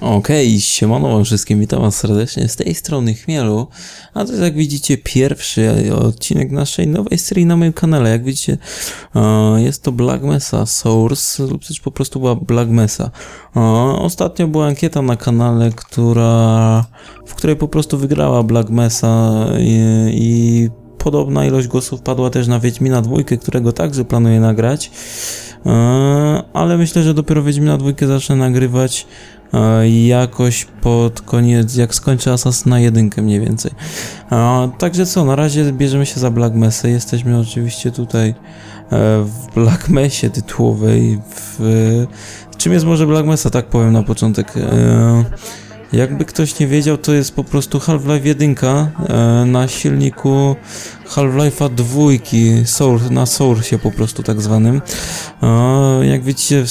Okej, okay, siemano wam wszystkim, witam was serdecznie z tej strony Chmielu, a to jest jak widzicie pierwszy odcinek naszej nowej serii na moim kanale, jak widzicie jest to Black Mesa Source lub też po prostu była Black Mesa. Ostatnio była ankieta na kanale, która, w której po prostu wygrała Black Mesa i, i podobna ilość głosów padła też na Wiedźmina dwójkę, którego także planuję nagrać, ale myślę, że dopiero Wiedźmina dwójkę zacznę nagrywać E, jakoś pod koniec, jak skończę Assassina 1 mniej więcej. E, także co, na razie bierzemy się za Black Mesa. Jesteśmy oczywiście tutaj e, w Black Mesie tytułowej. W... Czym jest może Black Mesa, tak powiem na początek. Jakby ktoś nie wiedział, to jest po prostu Half-Life 1 na silniku Half-Life'a dwójki, Source, na Source po prostu tak zwanym. Jak widzicie,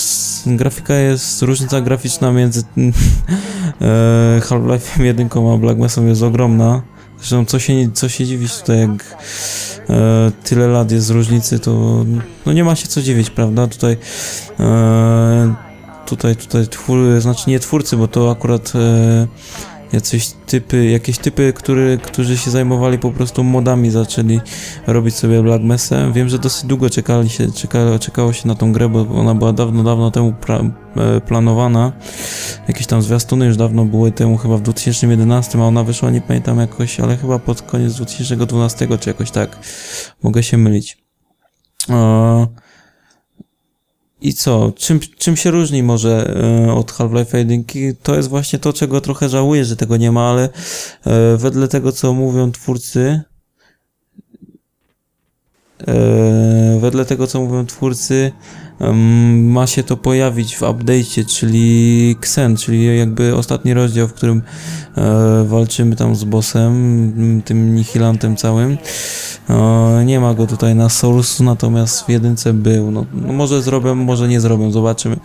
grafika jest, różnica graficzna między e, Half-Life'em 1 a Black Mesą jest ogromna. Zresztą co się, co się dziwić tutaj, jak e, tyle lat jest różnicy, to no nie ma się co dziwić, prawda? Tutaj e, tutaj, tutaj twór, znaczy nie twórcy, bo to akurat e, jacyś typy, jakieś typy, który, którzy się zajmowali po prostu modami, zaczęli robić sobie Black Mesa. Wiem, że dosyć długo czekali się, czeka, czekało się na tą grę, bo ona była dawno, dawno temu pra, e, planowana. Jakieś tam zwiastuny już dawno były temu, chyba w 2011, a ona wyszła, nie pamiętam jakoś, ale chyba pod koniec 2012 czy jakoś tak. Mogę się mylić. E, i co? Czym, czym się różni może e, od Half-Life 1? To jest właśnie to, czego trochę żałuję, że tego nie ma, ale e, wedle tego, co mówią twórcy, e, wedle tego, co mówią twórcy, ma się to pojawić w update'cie, czyli Xen, czyli jakby ostatni rozdział, w którym e, walczymy tam z bossem, tym nihilantem całym. E, nie ma go tutaj na Source, natomiast w jedynce był. No, no może zrobię, może nie zrobię, zobaczymy.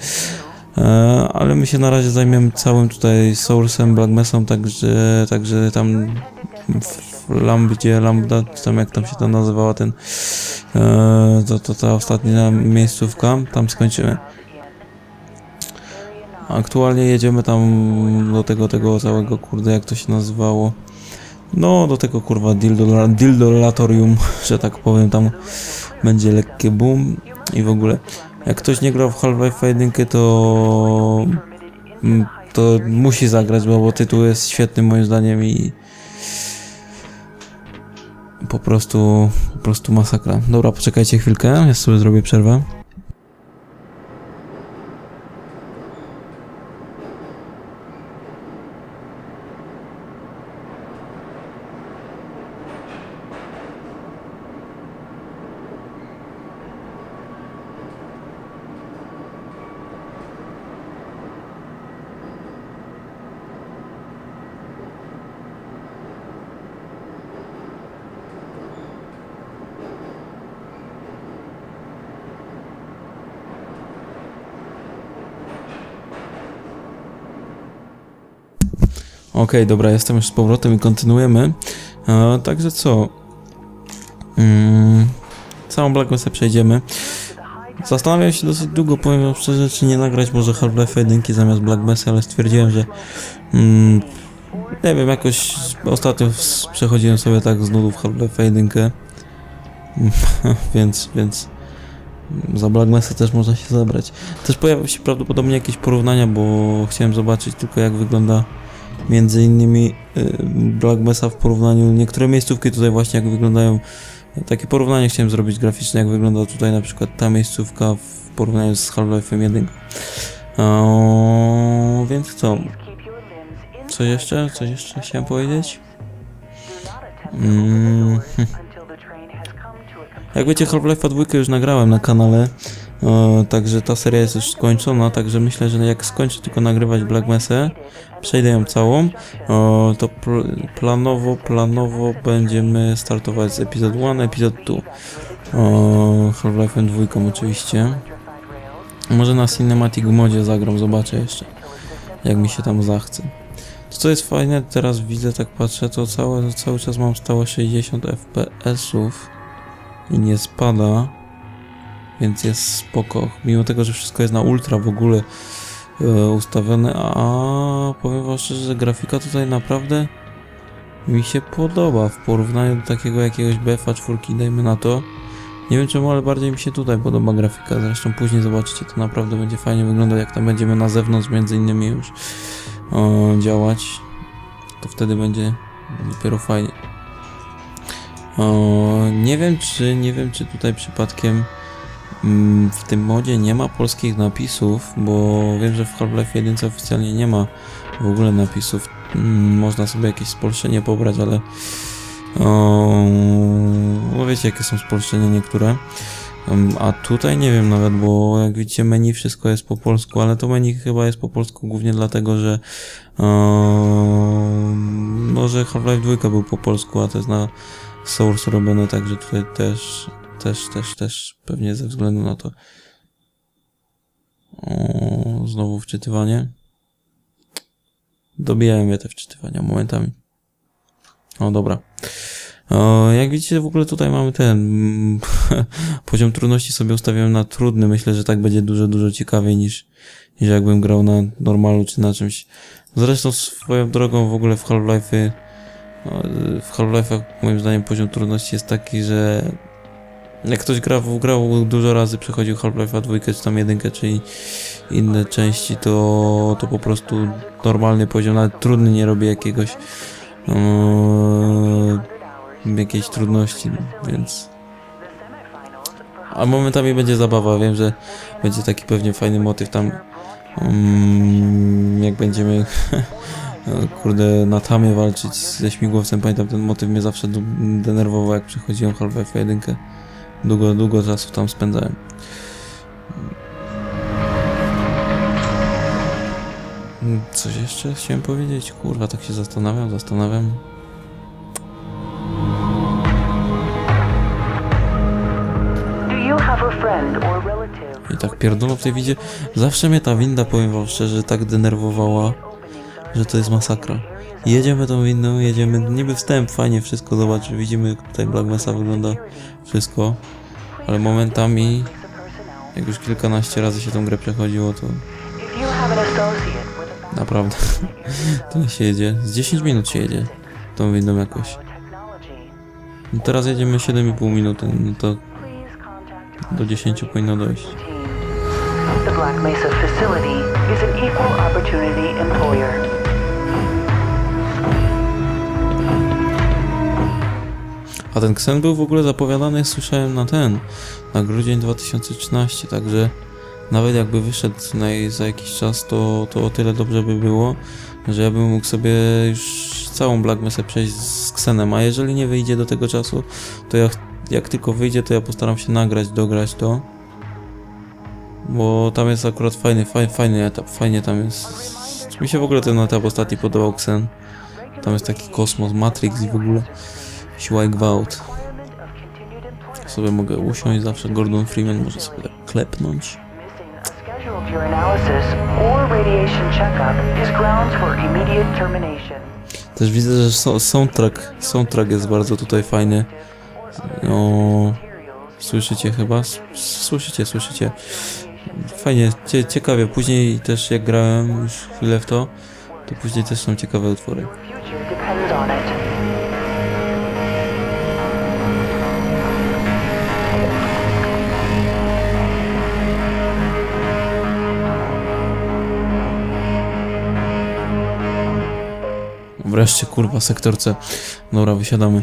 E, ale my się na razie zajmiemy całym tutaj Source'em, Black Mesą, także, także tam w Lambdzie, Lambda, czy tam jak tam się to nazywała ten, e, to, to ta ostatnia miejscówka, tam skończymy. Aktualnie jedziemy tam do tego, tego całego, kurde, jak to się nazywało, no do tego kurwa dildo, dildolatorium, że tak powiem, tam będzie lekkie boom i w ogóle. Jak ktoś nie grał w Half-Life 1, to mm, to musi zagrać, bo, bo tytuł jest świetny moim zdaniem i po prostu, po prostu masakra. Dobra, poczekajcie chwilkę, ja sobie zrobię przerwę. Okay, dobra, jestem już z powrotem i kontynuujemy. E, także co? Mm, całą Black Mesa przejdziemy. Zastanawiam się dosyć długo, powiem szczerze, czy nie nagrać może Half-Life 1 zamiast Black Mesa, ale stwierdziłem, że mm, nie wiem, jakoś ostatnio przechodziłem sobie tak z nudów Half-Life 1 więc, więc za Black Mesa też można się zabrać. Też pojawią się prawdopodobnie jakieś porównania, bo chciałem zobaczyć tylko jak wygląda między innymi y, Black Mesa w porównaniu, niektóre miejscówki tutaj właśnie jak wyglądają, takie porównanie chciałem zrobić graficzne, jak wygląda tutaj na przykład ta miejscówka w porównaniu z Half-Life'em 1. O, więc co? Co jeszcze? Coś jeszcze chciałem powiedzieć? Mm. Jak wiecie, Half-Life 2 już nagrałem na kanale, także ta seria jest już skończona, także myślę, że jak skończę tylko nagrywać Black Mesa, przejdę ją całą, o, to pl planowo, planowo będziemy startować z epizod 1, epizod 2. Half-Life 2 oczywiście. Może na Cinematic modzie zagram, zobaczę jeszcze, jak mi się tam zachce. To co jest fajne, teraz widzę, tak patrzę, to cały, cały czas mam stałe 60 fps-ów i nie spada, więc jest spoko. Mimo tego, że wszystko jest na ultra w ogóle, E, ustawione, a powiem wam szczerze, że grafika tutaj naprawdę mi się podoba w porównaniu do takiego jakiegoś BFA 4, dajmy na to. Nie wiem czemu, ale bardziej mi się tutaj podoba grafika. Zresztą później zobaczycie, to naprawdę będzie fajnie wyglądać, jak tam będziemy na zewnątrz między innymi już o, działać. To wtedy będzie dopiero fajnie. O, nie wiem czy, nie wiem czy tutaj przypadkiem w tym modzie nie ma polskich napisów, bo wiem, że w Half-Life 1 oficjalnie nie ma w ogóle napisów. Mm, można sobie jakieś spolszczenie pobrać, ale o, no wiecie jakie są spolszczenia niektóre. Em, A tutaj nie wiem nawet, bo jak widzicie menu wszystko jest po polsku, ale to menu chyba jest po polsku głównie dlatego, że em, no, że Half-Life 2 był po polsku, a to jest na Source robione, także tutaj też, też, też, też pewnie ze względu na to. O, znowu wczytywanie. Dobijają mnie te wczytywania momentami. O, dobra. O, jak widzicie, w ogóle tutaj mamy ten poziom trudności sobie ustawiłem na trudny. Myślę, że tak będzie dużo, dużo ciekawiej niż, niż jakbym grał na normalu czy na czymś. Zresztą swoją drogą w ogóle w Half-Life'y no, w Half-Life'ach moim zdaniem poziom trudności jest taki, że jak ktoś gra, grał dużo razy, przechodził Half-Life'a dwójkę, czy tam jedynkę, czy i- inne części, to, to po prostu normalny poziom, nawet trudny nie robi jakiegoś yy, jakiejś trudności, więc. A momentami będzie zabawa, wiem, że będzie taki pewnie fajny motyw tam mm, jak będziemy kurde na tamie walczyć ze śmigłowcem, pamiętam ten motyw mnie zawsze denerwował jak przechodziłem Half-Life 1 długo, długo czasu tam spędzałem Coś jeszcze chciałem powiedzieć? Kurwa, tak się zastanawiam, zastanawiam. I tak pierdolą w tej widzie. Zawsze mnie ta winda, powiem wam szczerze, tak denerwowała, że to jest masakra. Jedziemy tą windą, jedziemy, niby wstęp, fajnie wszystko, zobacz, widzimy tutaj Black Mesa wygląda, wszystko. Ale momentami, jak już kilkanaście razy się tą grę przechodziło, to naprawdę, tyle się jedzie. Z 10 minut się jedzie tą windą jakoś. No teraz jedziemy 7,5 minuty, no to do 10 powinno dojść. The Black Mesa facility is an equal opportunity employer. A ten Ksen był w ogóle zapowiadany, słyszałem, na ten, na grudzień 2013, także nawet jakby wyszedł na, za jakiś czas, to, to o tyle dobrze by było, że ja bym mógł sobie już całą Black Mesę przejść z Ksenem, a jeżeli nie wyjdzie do tego czasu, to ja, jak tylko wyjdzie, to ja postaram się nagrać, dograć to, bo tam jest akurat fajny, fajny, fajny etap, fajnie tam jest, mi się w ogóle ten etap ostatni podobał Ksen, tam jest taki kosmos, Matrix i w ogóle siła i gwałt. Sobie mogę usiąść, zawsze Gordon Freeman może sobie klepnąć. Też widzę, że so- soundtrack, soundtrack jest bardzo tutaj fajny. No, słyszycie chyba? Słyszycie, słyszycie. Fajnie, cie- ciekawie. Później też jak grałem już chwilę w to, to później też są ciekawe utwory. Wreszcie, kurwa, sektor C. Dobra, wysiadamy.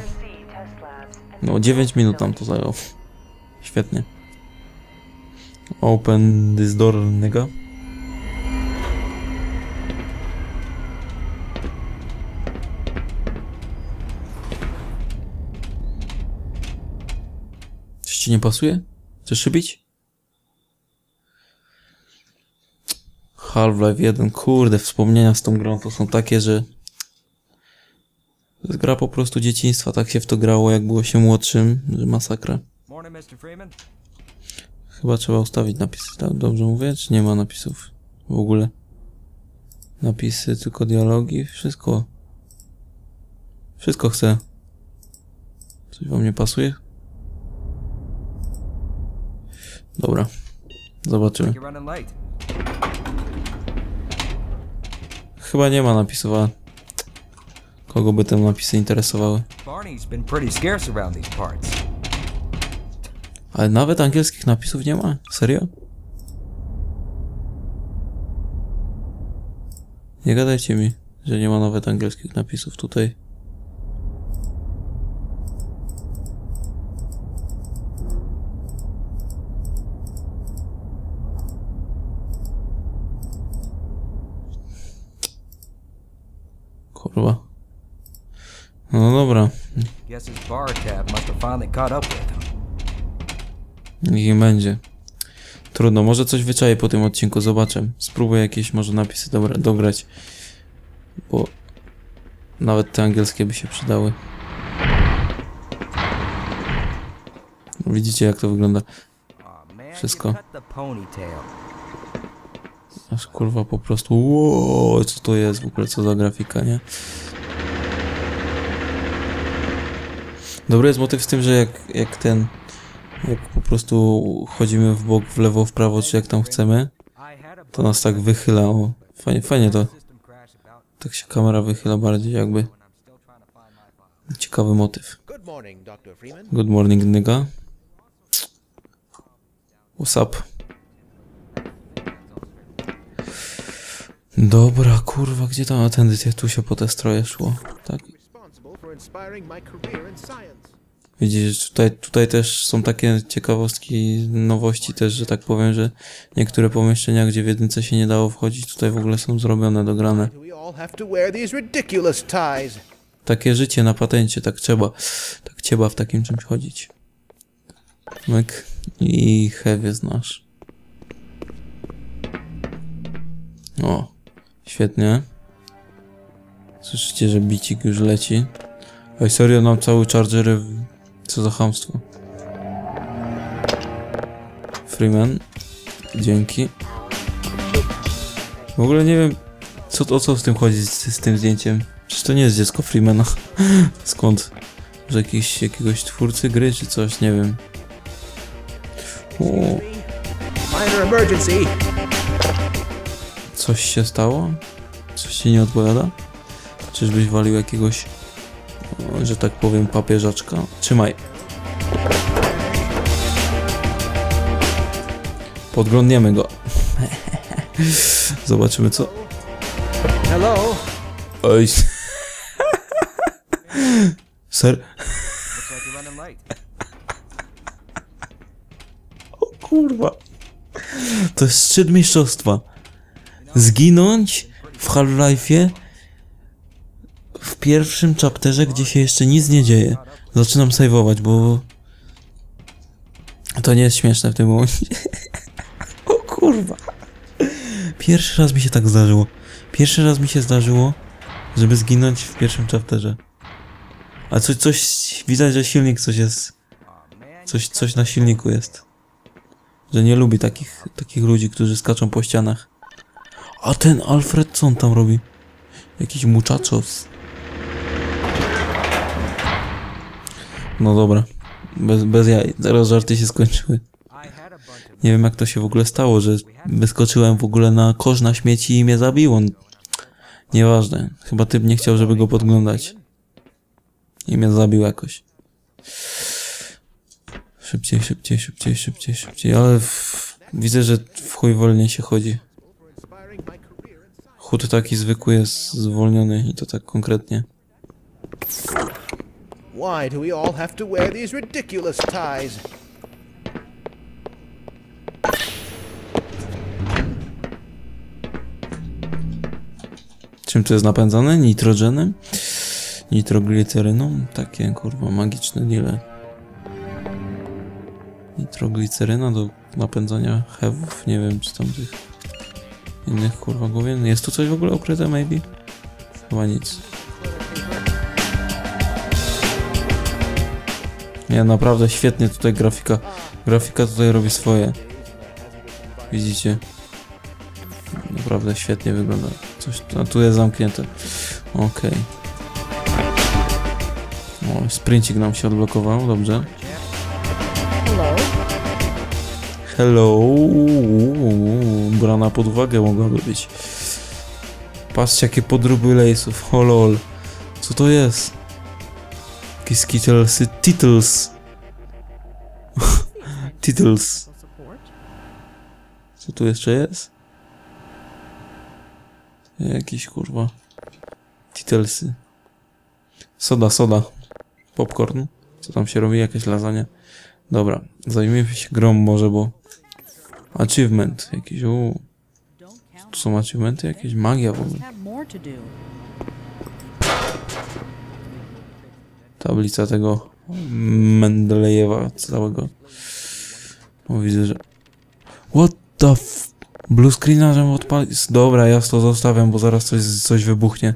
No, 9 minut nam to zajęło. Świetnie. Open this door, nigga. Coś ci nie pasuje? Chcesz szybić? Half-Life 1, kurde, wspomnienia z tą grą to są takie, że to jest gra po prostu dzieciństwa, tak się w to grało, jak było się młodszym, że masakra. Chyba trzeba ustawić napisy, tak? Dobrze mówię? Czy nie ma napisów w ogóle? Napisy, tylko dialogi, wszystko. Wszystko chcę. Coś wam nie pasuje? Dobra. Zobaczymy. Chyba nie ma napisów, a kogo by te napisy interesowały. Ale nawet angielskich napisów nie ma? Serio? Nie gadajcie mi, że nie ma nawet angielskich napisów tutaj. Kurwa. No dobra, Guess his bar tab must have finally caught up with him. Niech będzie. Trudno, może coś wyczaję po tym odcinku, zobaczę. Spróbuję jakieś może napisy dobra, dograć. Bo nawet te angielskie by się przydały. Widzicie jak to wygląda? Wszystko. Aż kurwa po prostu wow, co to jest w ogóle, co za grafika, nie? Dobry jest motyw z tym, że jak, jak ten, jak po prostu chodzimy w bok, w lewo, w prawo, czy jak tam chcemy, a to nas tak wychyla, o, fajnie, fajnie to, tak się kamera wychyla bardziej jakby, ciekawy motyw. Good morning, nigga. What's up? Dobra, kurwa, gdzie tam atendycja? Tu się po te stroje szło, tak? Widzisz, tutaj, tutaj też są takie ciekawostki, nowości też, że tak powiem, że niektóre pomieszczenia, gdzie w jedynce się nie dało wchodzić, tutaj w ogóle są zrobione, dograne. Takie życie na patencie, tak trzeba, tak trzeba w takim czymś chodzić. Myk i heavy znasz. O, świetnie. Słyszycie, że bicik już leci. Oj, serio, nam cały chargery... w- Co za chamstwo. Freeman. Dzięki. W ogóle nie wiem, co, o co z tym chodzi, z, z tym zdjęciem. Przecież to nie jest dziecko Freemana. Skąd? Że jakiś, jakiegoś twórcy gry, czy coś, nie wiem. O, coś się stało? Coś ci nie odpowiada? Czyżbyś walił jakiegoś, że tak powiem, papieżaczka? Trzymaj. Podglądniemy go. Zobaczymy co. Hello? Oj. Ser. O kurwa. To jest szczyt mistrzostwa. Zginąć w Half-Life'ie w pierwszym chapterze, gdzie się jeszcze nic nie dzieje. Zaczynam saveować, bo to nie jest śmieszne w tym momencie. O kurwa. Pierwszy raz mi się tak zdarzyło. Pierwszy raz mi się zdarzyło, żeby zginąć w pierwszym chapterze. A coś, coś, widać, że silnik coś jest, coś, coś na silniku jest. Że nie lubi takich, takich ludzi, którzy skaczą po ścianach. A ten Alfred, co on tam robi? Jakiś muchachos. No dobra. Bez, bez jaj. Zaraz żarty się skończyły. Nie wiem jak to się w ogóle stało, że wyskoczyłem w ogóle na kosz na śmieci i mnie zabiło. Nieważne. Chyba typ nie chciał, żeby go podglądać. I mnie zabił jakoś. Szybciej, szybciej, szybciej, szybciej, szybciej, ale w... widzę, że w chuj wolniej się chodzi. Chód taki zwykły jest zwolniony i to tak konkretnie. Why do we all have to wear these ridiculous ties? Czym to jest napędzane? Nitrogenem? Nitrogliceryną? Takie kurwa magiczne deale. Nitrogliceryna do napędzania hewów? Nie wiem, czy tam tych innych kurwa głowien. Jest tu coś w ogóle ukryte, maybe? Chyba nic. Nie, naprawdę świetnie tutaj grafika. Grafika tutaj robi swoje. Widzicie? Naprawdę świetnie wygląda. Coś, a tu jest zamknięte. Okej. O, sprincik nam się odblokował, dobrze. Hello. Brana pod uwagę mogłaby być. Patrzcie jakie podróby lejsów, o lol. Co to jest? Jakieś skittlesy, titles. titles. Co tu jeszcze jest? Jakieś kurwa. Tittlesy. Soda, soda. Popcorn. Co tam się robi? Jakaś lasagna. Dobra, zajmijmy się grą może, bo... Achievement jakiś, uuu. Tu są achievementy? Jakieś magia w ogóle. Have more to do. Tablica tego Mendelejewa całego. O, widzę, że... What the f... Blue screena, żebym odpalił... Dobra, ja to zostawiam, bo zaraz coś, coś wybuchnie.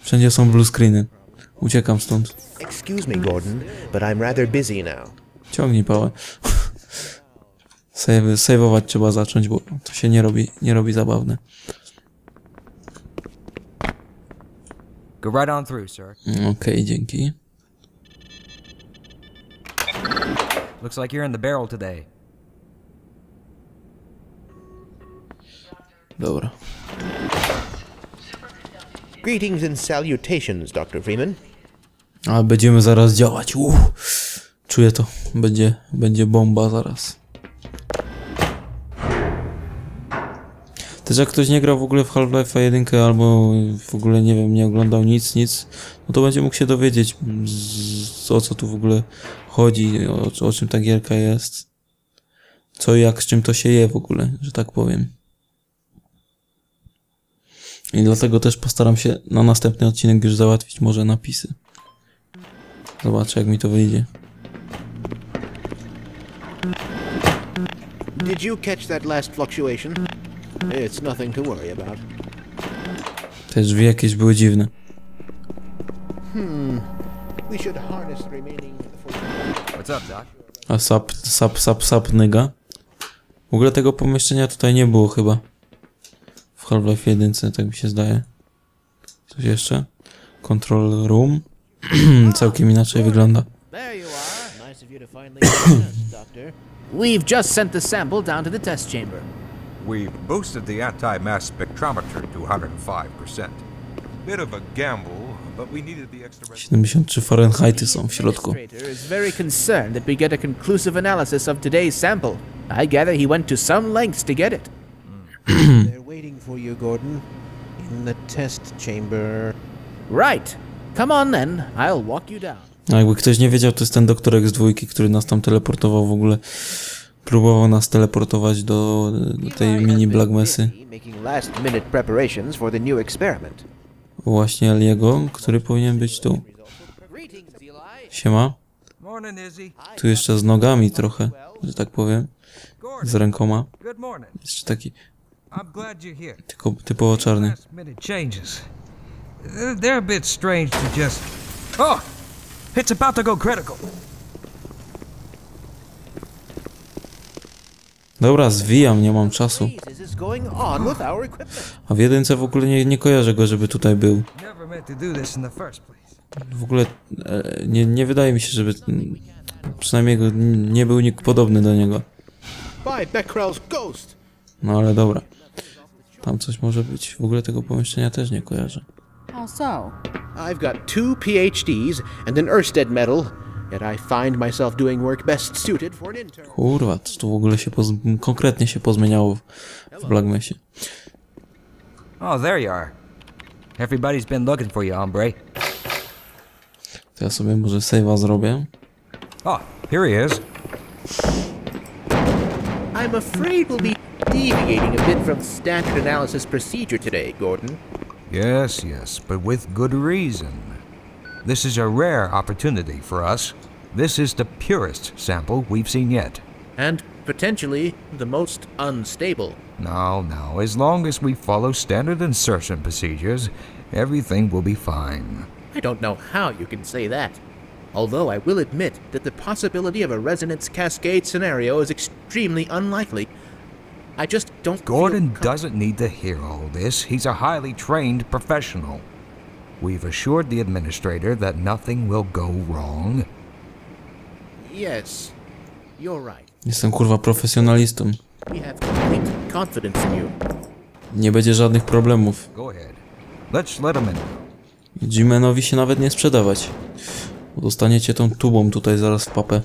Wszędzie są blue screeny. Uciekam stąd. Excuse me, Gordon, but I'm rather busy now. Ciągnij pałę. Save, save'ować trzeba zacząć, bo to się nie robi, nie robi zabawne. Go right on through, sir. Okej, dzięki. Looks like you're in the barrel today. Dobra. Greetings and salutations, Dr. Freeman. Ale będziemy zaraz działać. Uff. Czuję to. Będzie, będzie bomba zaraz. Też jak ktoś nie grał w ogóle w Half-Life 1 albo w ogóle nie wiem, nie oglądał nic, nic, no to będzie mógł się dowiedzieć z, o co tu w ogóle chodzi, o, o czym ta gierka jest. Co i jak, z czym to się je w ogóle, że tak powiem. I dlatego też postaram się na następny odcinek już załatwić może napisy. Zobaczę jak mi to wyjdzie. Did you catch that last fluctuation? It's nothing to worry about. Te drzwi jakieś były dziwne. We should harness the remaining... What's up, Doc? A sap, sap, sap, sap, nyga. W ogóle tego pomieszczenia tutaj nie było chyba. W Half-Life 1, tak mi się zdaje. Coś jeszcze? Control room. Całkiem inaczej wygląda. There you are. Nice of you to finally join us, Doctor. We've just sent the sample down to the test chamber. We've boosted the anti-mass spectrometer to 105%. Bit of a gamble, but we needed the extra... res- 73 Fahrenheity są w środku. Administrator is very concerned that we get a conclusive analysis of today's sample. I gather he went to some lengths to get it. They're waiting for you, Gordon. In the test chamber. Right. Come on then. I'll walk you down. A jakby ktoś nie wiedział, to jest ten doktorek z dwójki, który nas tam teleportował w ogóle. Próbował nas teleportować do, do tej mini Black Messy. Właśnie Eliego, który powinien być tu. Siema. Tu jeszcze z nogami trochę, że tak powiem. Z rękoma. Jeszcze taki tylko typowo czarny. They're a bit strange to just. Oh! It's about to go critical. Dobra, zwijam, nie mam czasu. A w jedynce w ogóle nie, nie kojarzę go, żeby tutaj był. W ogóle e, nie, nie wydaje mi się, żeby przynajmniej nie był nikt podobny do niego. No ale dobra. Tam coś może być. W ogóle tego pomieszczenia też nie kojarzę. How so? I've got two PhDs and an Ørsted medal, yet I find myself doing work best suited for an intern. Kurwa, co tu w ogóle się poz... konkretnie się pozmieniało w, w Blackmesie. Oh, there you are. Everybody's been looking for you, hombre. To ja sobie może save'a zrobię. Oh, here he is. I'm afraid we'll be deviating a bit from standard analysis procedure today, Gordon. Yes, yes, but with good reason. This is a rare opportunity for us. This is the purest sample we've seen yet. And potentially the most unstable. Now, now, as long as we follow standard insertion procedures, everything will be fine. I don't know how you can say that. Although I will admit that the possibility of a resonance cascade scenario is extremely unlikely. I just don't Gordon doesn't need to hear all this. He's a highly trained professional. We've assured the administrator that nothing will go wrong. Yes, you're right. Jestem kurwa profesjonalistą. We have complete confidence in you. Nie będzie żadnych problemów. Go ahead. Let's let him in. Jimenowi się nawet nie sprzedawać. Dostaniecie tą tubą tutaj zaraz w papę.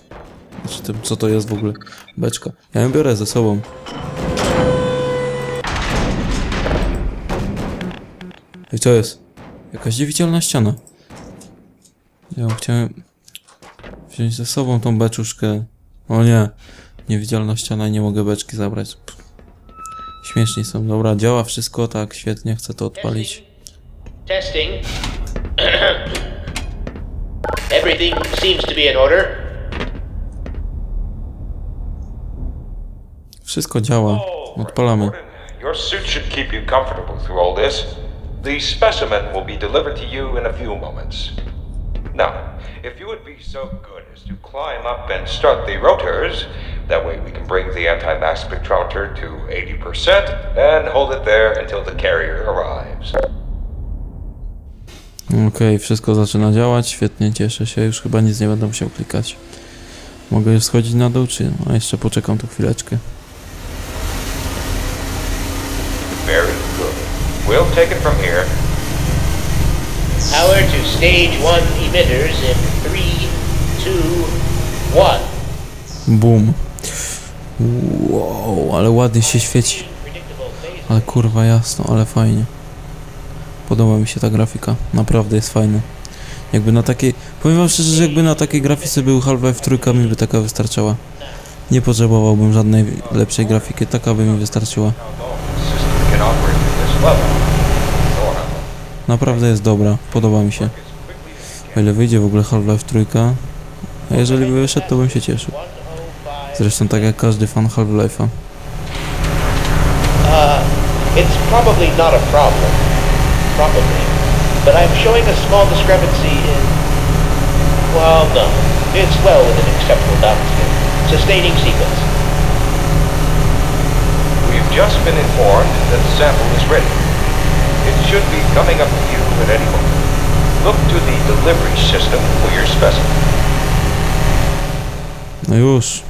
Znaczy tym, co to jest w ogóle? Beczka. Ja ją biorę ze sobą. I co jest? Jakaś niewidzialna ściana. Ja chciałem wziąć ze sobą tą beczuszkę. O nie. Niewidzialna ściana i nie mogę beczki zabrać. Śmieszni są. Dobra, działa wszystko tak, świetnie, chcę to odpalić. Testing. Everything seems to be in order. Wszystko działa. Odpalamy. Gordon, Your suit should keep you comfortable through all this. The specimen will be delivered to you in a few moments. Now, if you would be so good as to climb up and start the rotors, that way we can bring the anti-mass spectrometer to 80% and hold it there until the carrier arrives. Okej, wszystko zaczyna działać, świetnie, cieszę się, już chyba nic nie będę musiał klikać. Mogę już schodzić na dół, czy... A jeszcze poczekam tu chwileczkę. Very good. We'll take it from here. Power to stage one emitters in three, two, one. Boom. Wow, ale ładnie się świeci. Ale kurwa jasno, ale fajnie. Podoba mi się ta grafika, naprawdę jest fajna. Jakby na takiej... Powiem wam szczerze, że jakby na takiej grafice był Half-Life trójka, mi by taka wystarczała. Nie potrzebowałbym żadnej lepszej grafiki, taka by mi wystarczyła. How long the system can operate at this level. Or how long Naprawdę jest dobra, podoba mi się. O ile wyjdzie w ogóle Half-Life trójka, a jeżeli by wyszedł, to bym się cieszył. Zresztą tak jak każdy fan Half-Life'a. Uh, it's probably not a problem. Probably. But I'm showing a small discrepancy in. Well, no. It's well within acceptable bounds here. Sustaining sequence. We've just been informed that the sample is ready. Should be coming up to you at any moment. Look to the delivery system for your specimen. No już.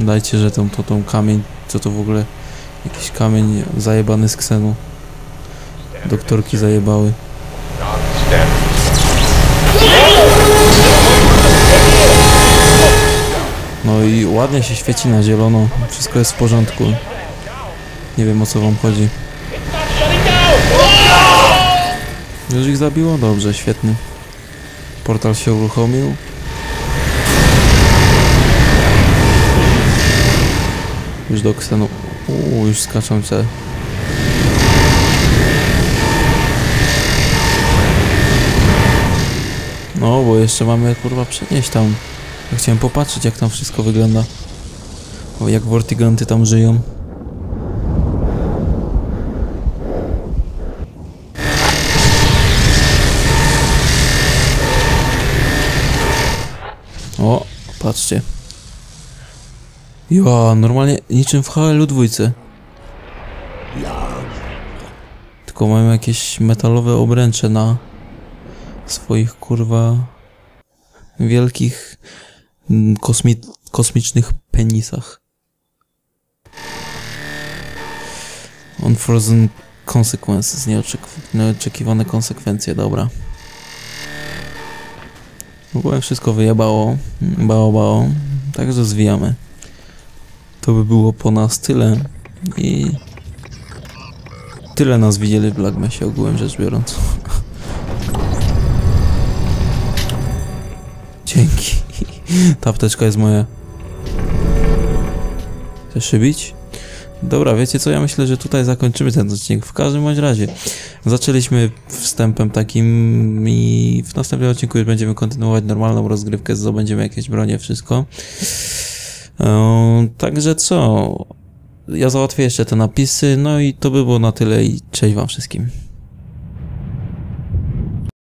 Dajcie, że tą, to, tą kamień, co to w ogóle? Jakiś kamień zajebany z ksenu. Doktorki zajebały. No i ładnie się świeci na zielono. Wszystko jest w porządku. Nie wiem o co wam chodzi. Już ich zabiło? Dobrze, świetnie. Portal się uruchomił. Już do ksenu. Uuu, już skaczą C. No, bo jeszcze mamy kurwa przenieść tam. Ja chciałem popatrzeć jak tam wszystko wygląda. O, jak Vortiganty tam żyją. O, patrzcie. Ja, normalnie niczym w HL dwójce. Tylko mają jakieś metalowe obręcze na swoich kurwa wielkich mm, kosmi- kosmicznych penisach. Unfrozen consequences, nieoczek- nieoczekiwane konsekwencje, dobra. W ogóle wszystko wyjebało, bało, bało, także zwijamy. To by było po nas tyle i tyle nas widzieli w Blackmesie ogółem rzecz biorąc. Dzięki. Ta apteczka jest moja. Chcesz szybić? Dobra, wiecie co, ja myślę, że tutaj zakończymy ten odcinek. W każdym bądź razie, zaczęliśmy wstępem takim i w następnym odcinku już będziemy kontynuować normalną rozgrywkę, zdobędziemy jakieś bronie, wszystko. Eee, także co? Ja załatwię jeszcze te napisy, no i to by było na tyle i cześć wam wszystkim.